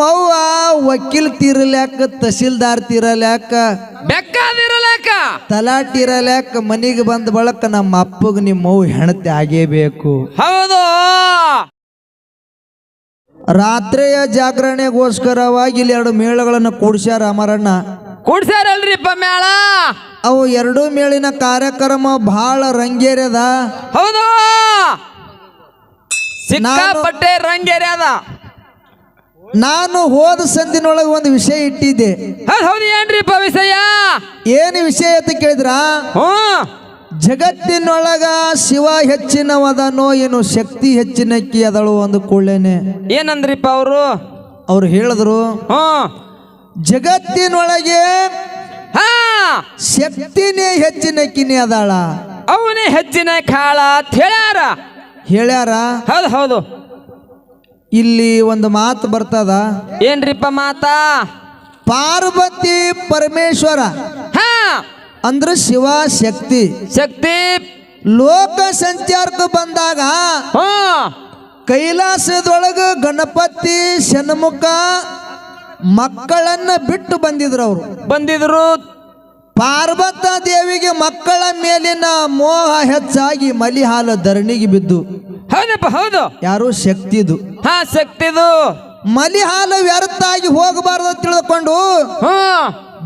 ನಿಮ್ಮವ್ವ ವಕೀಲ್ ತೀರಲ್ಯಾಕ ತಹಸೀಲ್ದಾರ್ ತೀರಲ್ಯಾಕ ಬೆಕ್ಕಾದಿರಲ್ಯಾಕ? ತಲಾಟಿರಲ್ಯಾಕ ಮನೆಗೆ ಬಂದ ಬಳಕ ನಮ್ಮ ಅಪ್ಪಗ ನಿಮ್ಮವ್ವ ಹೆಣತಿ ಆಗೇಬೇಕು ಹೌದು. ರಾತ್ರಿಯ ಜಾಗರಣೆಗೋಸ್ಕರವಾಗಿ ಇಲ್ಲಿ ಎರಡು ಮೇಳಗಳನ್ನು ಕೂಡ್ಸ್ಯಾರ ಅಮರಣ್ಣ. ಕೂಡ್ಸ್ಯಾರಲ್ರಿಪ್ಪ ಮೇಳ? ಅವು ಎರಡೂ ಮೇಳಿನ ಕಾರ್ಯಕ್ರಮ ಬಹಳ ರಂಗೇರ್ಯದ. ಹೌದು. ಸಿಕ್ಕಾಪಟ್ಟೆ ರಂಗೇರ್ಯದ. ನಾನು ಹೋದ ಸಂದಿನೊಳಗೆ ಒಂದು ವಿಷಯ ಇಟ್ಟಿದ್ದೆ. ಹೌದು ಏನ್ರಿಪ್ಪ ವಿಷಯ ಏನು ವಿಷಯ ಅಂತ ಕೇಳಿದ್ರ? ಜಗತ್ತಿನೊಳಗ ಶಿವ ಹೆಚ್ಚಿನವದನೋ ಏನು ಶಕ್ತಿ ಹೆಚ್ಚಿನಕ್ಕಿ ಅದಳು ಒಂದು ಕೂಡಲೇನೆ. ಏನಂದ್ರಿಪ್ಪ ಅವರು? ಅವ್ರು ಹೇಳಿದ್ರು ಜಗತ್ತಿನೊಳಗೆ ಹಾ. ಶಕ್ತಿನೇ ಹೆಚ್ಚಿನಕ್ಕಿನೇ ಅದಾಳ. ಅವನೇ ಹೆಚ್ಚಿನ ಕಾಳ ಅಂತ ಹೇಳ್ಯಾರ. ಹೇಳ್ಯಾರ? ಹೌದು ಹೌದು. ಇಲ್ಲಿ ಒಂದು ಮಾತು ಬರ್ತದ? ಏನ್ರಿಪ್ಪ ಮಾತಾ? ಪಾರ್ವತಿ ಪರಮೇಶ್ವರ. ಹಾ. ಅಂದ್ರೆ ಶಿವ ಶಕ್ತಿ. ಶಕ್ತಿ. ಲೋಕ ಸಂಚಾರಕ್ಕೆ ಬಂದಾಗ ಹಾ. ಕೈಲಾಸದೊಳಗ ಗಣಪತಿ ಶನ್ಮುಖ ಮಕ್ಕಳನ್ನ ಬಿಟ್ಟು ಬಂದಿದ್ರು ಅವರು. ಬಂದಿದ್ರು. ಪಾರ್ವತ ದೇವಿಗೆ ಮಕ್ಕಳ ಮೇಲಿನ ಮೋಹ ಹೆಚ್ಚಾಗಿ ಮಲಿಹಾಲ ಧರಣಿಗೆ ಬಿದ್ದು. ಹೌದಪ್ಪ ಹೌದು. ಯಾರು ಶಕ್ತಿದು. ಹಾ ಶಕ್ತಿದು. ಮಲಿ ಹಾಲು ವ್ಯರ್ಥ ಆಗಿ ಹೋಗಬಾರ್ದು ತಿಳಿದುಕೊಂಡು ಹ್ಞೂ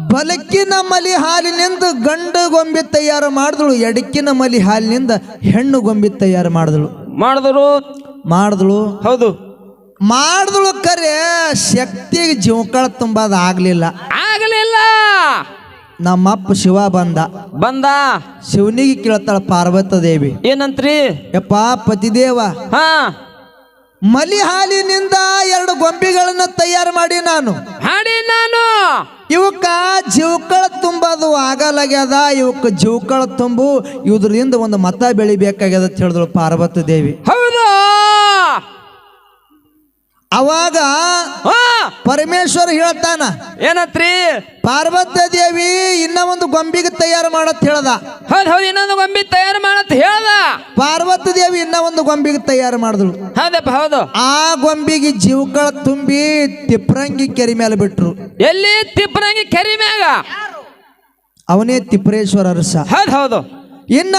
ಬಲಕಿನ ಮಲಿ ಹಾಲಿನಿಂದ ಗಂಡು ಗೊಂಬಿ ತಯಾರು ಮಾಡಿದಳು ಎಡಕಿನ ಮಲಿ ಹಾಲಿನಿಂದ ಹೆಣ್ಣು ಗೊಂಬಿ ತಯಾರು ಮಾಡಿದಳು. ಮಾಡಿದ್ರು? ಮಾಡಿದಳು. ಹೌದು. ಮಾಡಿದಳು ಕರೆ ಶಕ್ತಿಗೆ ಜೀವಕಳ ತುಂಬಾದ ಆಗಲಿಲ್ಲ ನಮ್ಮಪ್ಪ ಶಿವ ಬಂದ. ಬಂದ? ಶಿವನಿಗೆ ಕೇಳ್ತಾಳ ಪಾರ್ವತ ದೇವಿ. ಏನಂತ್ರಿ? ಯಪ್ಪ ಪತಿದೇವ. ಹಾ. ಮಲಿ ಹಾಲಿನಿಂದ ಎರಡು ಗೊಂಬಿಗಳನ್ನ ತಯಾರು ಮಾಡಿ ನಾನು. ಹಾಡಿ ನಾನು. ಇವಕ್ಕ ಜೀವಕಳ ತುಂಬದು ಆಗಲಾಗ್ಯದ. ಇವಕ್ಕ ಜೀವಕಳ ತುಂಬು. ಇದ್ರಿಂದ ಒಂದು ಮತ ಬೆಳಿಬೇಕಾಗ್ಯದ ಅಂತ ಹೇಳಿದಳು ಪಾರ್ವತಿ ದೇವಿ. ಹೌದು. ಅವಾಗ ಪರಮೇಶ್ವರ ಹೇಳ್ತಾನ ಏನತ್ರಿ? ಪಾರ್ವತಿ ದೇವಿ ಇನ್ನ ಒಂದು ಗೊಂಬಿಗೆ ತಯಾರು ಮಾಡತ್ ಹೇಳ್ದ. ಹೌದು ಹೌದು ಇನ್ನೊಂದು ಗೊಂಬಿ ತಯಾರು ಮಾಡತ್ ಹೇಳ್ದ. ಪಾರ್ವತಿ ದೇವಿ ಇನ್ನ ಒಂದು ಗೊಂಬಿಗೆ ತಯಾರು ಮಾಡಿದ್ರು ಹೌದಪ್ಪ ಹೌದು. ಆ ಗೊಂಬಿಗೆ ಜೀವಕಳ ತುಂಬಿ ತಿಪ್ರಂಗಿ ಕೆರಿ ಮೇಲೆ ಬಿಟ್ರು. ಎಲ್ಲಿ ತಿಪ್ರಂಗಿ ಕೆರಿ ಮ್ಯಾಗ? ಅವನೇ ತಿಪ್ರೇಶ್ವರ ಅರಸ. ಹೌದು ಹೌದು. ಇನ್ನ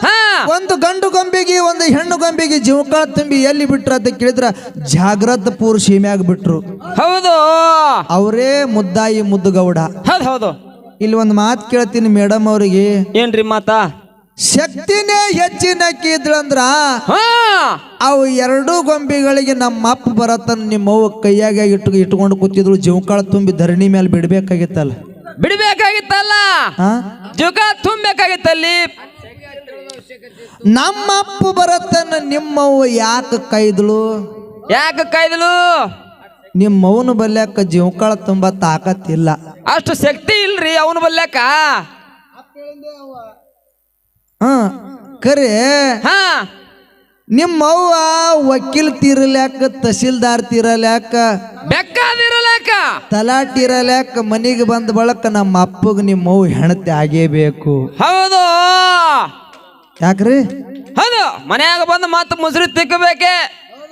ಹಾ. ಒಂದು ಗಂಡು ಗಂಬಿಗೆ ಒಂದು ಹೆಣ್ಣು ಗಂಬಿಗೆ ಜೀವಕಾಳ ತುಂಬಿ ಎಲ್ಲಿ ಬಿಟ್ರು ಅಂತ ಕೇಳಿದ್ರ ಜಾಗ್ರತಪುರ ಸೀಮ್ಯಾಗ ಬಿಟ್ರು. ಹೌದು. ಅವರೇ ಮುದ್ದಾಯಿ ಮುದ್ದುಗೌಡ. ಹೌದು ಹೌದು. ಇಲ್ಲಿ ಒಂದು ಮಾತು ಕೇಳ್ತೀನಿ ಮೇಡಮ್ ಅವರಿಗೆ. ಏನ್ರಿ ಮಾತಾ? ಶಕ್ತಿನೇ ಹೆಚ್ಚಿನಕ್ಕಿದ್ಳಂದ್ರ ಹಾ. ಅವು ಎರಡೂ ಗೊಂಬೆಗಳಿಗೆ ನಮ್ಮ ಅಪ್ಪ ಬರತನ ನಿಮ್ಮವ್ವ ಕೈಯಾಗ ಇಟ್ಟು ಇಟ್ಕೊಂಡು ಕೂತಿದ್ರು. ಜೀವಕಾಳ ತುಂಬಿ ಧರಣಿ ಮೇಲೆ ಬಿಡ್ಬೇಕಾಗಿತ್ತಲ್ಲ. ಹಾ ಜುಗ ತುಂಬಬೇಕಾಗಿತ್ತಲ್ಲಿ. ನಮ್ಮ ಅಪ್ಪ ಬರತನ ನಿಮ್ಮವ್ವ ಯಾಕೆ ಕೈದಳು ಯಾಕ ಕಾಯ್ದ್ಳು? ನಿಮ್ಮವ್ವನ ಬಲ್ಯಾಕ ಜೀವಕಾಳ ತುಂಬಾ ತಾಕತ್ತಿಲ್ಲ. ಅಷ್ಟು ಶಕ್ತಿ ಇಲ್ರಿ ಅವನು ಬಲ್ಯಾಕ? ಹಾ ಖರೆ ಹಾ. ನಿಮ್ಮವ್ವ ವಕೀಲ್ ತೀರಲ್ಯಾಕ ತಹಸೀಲ್ದಾರ್ ತೀರಲ್ಯಾಕ? ಬೆಕ್ಕಾದಿರಲಾಕ ತಲಾಟಿರಲ್ಯಾಕ ಮನಿಗೆ ಬಂದ ಬಳಕ ನಮ್ಮ ಅಪ್ಪಗ ನಿಮ್ಮವ್ವ ಹೆಣತಿ ಆಗೇಬೇಕು ಹೌದು. ಯಾಕ್ರಿ? ಹೌದು. ಮನ್ಯಾಗ ಬಂದು ಮತ್ತೆ ಮುಸುರಿ ತಿಕ್ಕಬೇಕೆ?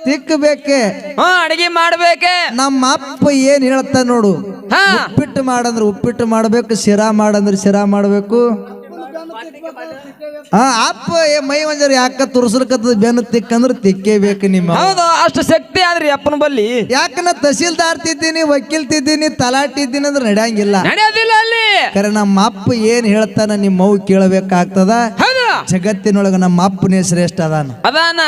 ತಿಕ್ಕಬೇಕೆ. ಹಾ ಅಡಿಗೆ ಮಾಡ್ಬೇಕೆ? ನಮ್ಮ ಅಪ್ಪ ಏನ್ ಹೇಳ್ತಾ ನೋಡು? ಹಾ. ಉಪ್ಪಿಟ್ಟು ಮಾಡಂದ್ರೆ ಉಪ್ಪಿಟ್ಟು ಮಾಡ್ಬೇಕು ಶಿರಾ ಮಾಡಂದ್ರೆ ಶಿರಾ ಮಾಡ್ಬೇಕು. ಹಾ ಅಪ್ಪ ಏ ಮೈ ಮಂಜರ್ ಯಾಕ ತುರ್ಸಲ್ಕತ್ತದ ಬೆನ್ನು ತಿಕ್ಕಂದ್ರೆ ತಿಕ್ಕೇಬೇಕು ನಿಮ್ಮ ಹೌದು. ಅಷ್ಟು ಶಕ್ತಿ ಆದ್ರಿ ಅಪ್ಪನ ಬಲ್ಲಿ. ಯಾಕನ ತಹಸೀಲ್ದಾರ್ ತಿದ್ದೀನಿ ವಕೀಲ್ ತಿದ್ದೀನಿ ತಲಾಟಿ ಇದ್ದೀನಿ ಅಂದ್ರೆ ನಡೆಯಂಗಿಲ್ಲ. ನಡೆಯೋದಿಲ್ಲ ಅಲ್ಲಿ. ನಮ್ಮ ಅಪ್ಪ ಏನ್ ಹೇಳ್ತಾನ ನಿಮ್ಮ ಮಗು ಕೇಳಬೇಕಾಗ್ತದ ಜಗತ್ತಿನೊಳಗ ನಮ್ಮ ಅಪ್ಪನೇ ಶ್ರೇಷ್ಠ ಅದಾನ. ಅದಾನ.